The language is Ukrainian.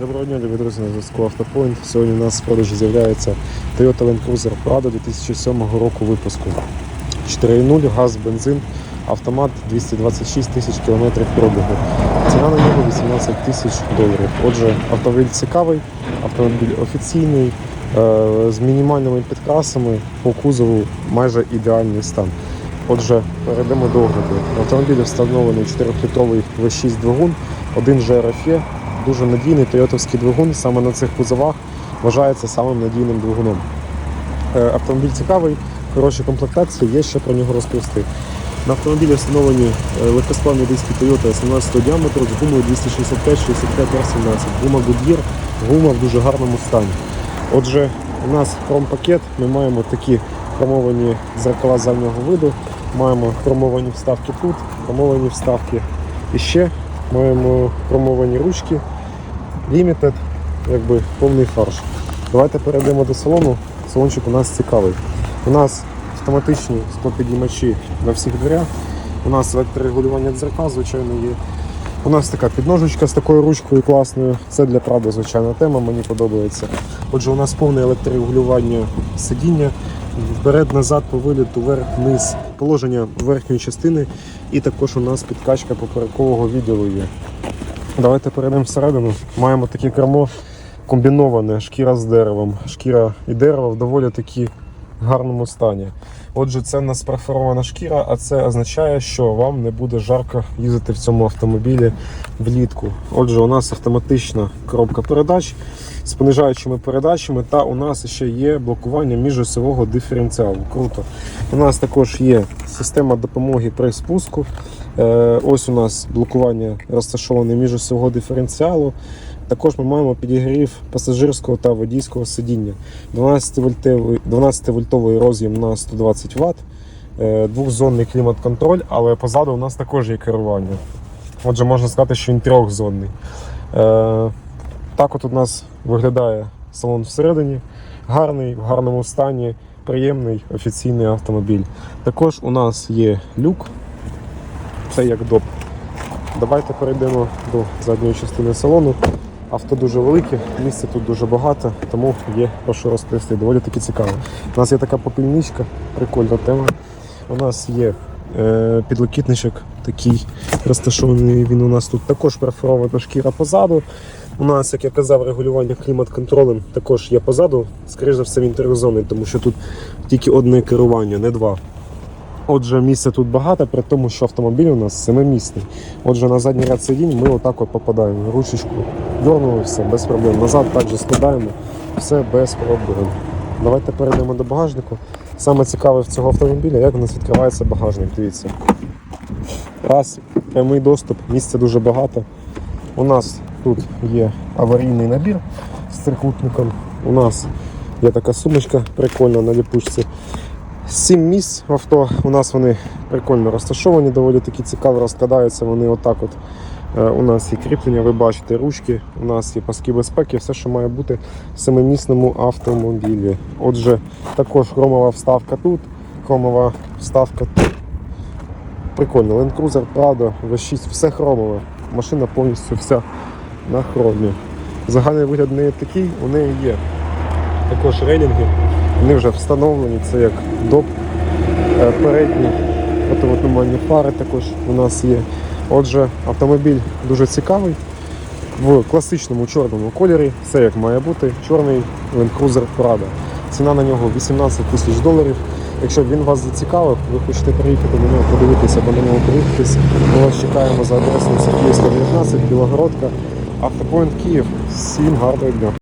Доброго дня, любі друзі, на зв'язку Автопоінт. Сьогодні у нас в продажі з'являється Toyota Land Cruiser Prado 2007 року випуску. 4.0, газ, бензин, автомат 226 тисяч кілометрів пробігу. Ціна на нього 18 тисяч доларів. Отже, автомобіль цікавий, автомобіль офіційний, е, з мінімальними підкрасами, по кузову майже ідеальний стан. Отже, перейдемо до огляду. В автомобілі встановлений 4-літровий V6 двигун, один GRFE, дуже надійний тойотовський двигун, саме на цих кузовах вважається самим надійним двигуном. Е, Автомобіль цікавий, хороші комплектації, є ще про нього розповісти. На автомобілі встановлені е, легкосплавні диски Toyota 17 діаметру з гумою 265 65 r 17 Гума Goodyear, гума в дуже гарному стані. Отже, у нас хром-пакет, ми маємо такі хромовані зеркала заднього виду, маємо хромовані вставки тут, хромовані вставки і ще маємо хромовані ручки, Limited, якби повний фарш. Давайте перейдемо до салону. Салончик у нас цікавий. У нас автоматичні склопідіймачі на всіх дверях. У нас електрорегулювання дзеркал, звичайно, є. У нас така підножечка з такою ручкою класною. Це для Прада, звичайна тема, мені подобається. Отже, у нас повне електрорегулювання сидіння. Вперед, назад, по виліту, вверх, вниз, положення верхньої частини. І також у нас підкачка поперекового відділу є. Давайте перейдемо всередину. Маємо таке кермо комбіноване, шкіра з деревом. Шкіра і дерево в доволі таки гарному стані. Отже, це в нас перфорована шкіра, а це означає, що вам не буде жарко їздити в цьому автомобілі влітку. Отже, у нас автоматична коробка передач з понижаючими передачами, та у нас ще є блокування міжосьового диференціалу. Круто. У нас також є система допомоги при спуску. Е, Ось у нас блокування розташоване міжосьового диференціалу. Також ми маємо підігрів пасажирського та водійського сидіння. 12-вольтовий 12-вольтовий роз'єм на 120 Вт, е, двохзонний клімат-контроль, але позаду у нас також є керування. Отже, можна сказати, що він трьохзонний. Е, Так от у нас виглядає салон всередині. Гарний, в гарному стані, приємний офіційний автомобіль. Також у нас є люк, це як доп. Давайте перейдемо до задньої частини салону. Авто дуже велике, місця тут дуже багато, тому є про що розповісти. Доволі таки цікаво. У нас є така попільничка, прикольна тема. У нас є е, підлокітничок такий розташований. Він у нас тут також перфорована шкіра позаду. У нас, як я казав, регулювання клімат-контролем також є позаду. Скоріше за все, він трьохзонний, тому що тут тільки одне керування, не два. Отже, місця тут багато, при тому, що автомобіль у нас семимісний. Отже, на задній ряд сидінь ми отак от попадаємо. Ручечку дернули, все, без проблем. Назад також складаємо, все без проблем. Давайте перейдемо до багажнику. Саме цікаве в цього автомобіля, як у нас відкривається багажник. Дивіться. Раз, прямий доступ, місця дуже багато. У нас тут є аварійний набір з трикутником. У нас є така сумочка прикольна на ліпучці. Сім місць в авто. У нас вони прикольно розташовані, доволі такі цікаво розкладаються. Вони отак от. Е, У нас є кріплення, ви бачите, ручки, у нас є паски безпеки, все, що має бути в семимісному автомобілі. Отже, також хромова вставка тут, хромова вставка тут. Прикольно, Land Cruiser Prado, V6, все хромове. Машина повністю вся на хромі. Загальний вигляд неї такий, у неї є також рейлінги. Вони вже встановлені, це як доп. Е, Передні противотуманні фари також у нас є. Отже, автомобіль дуже цікавий. В класичному чорному кольорі, все як має бути, чорний Land Cruiser Prado. Ціна на нього 18 тисяч доларів. Якщо він вас зацікавив, ви хочете приїхати на нього подивитися або на нього приїхатись, ми вас чекаємо за адресою Софіївська 19, Білогородка, Автопоінт Київ. Всім гарного дня!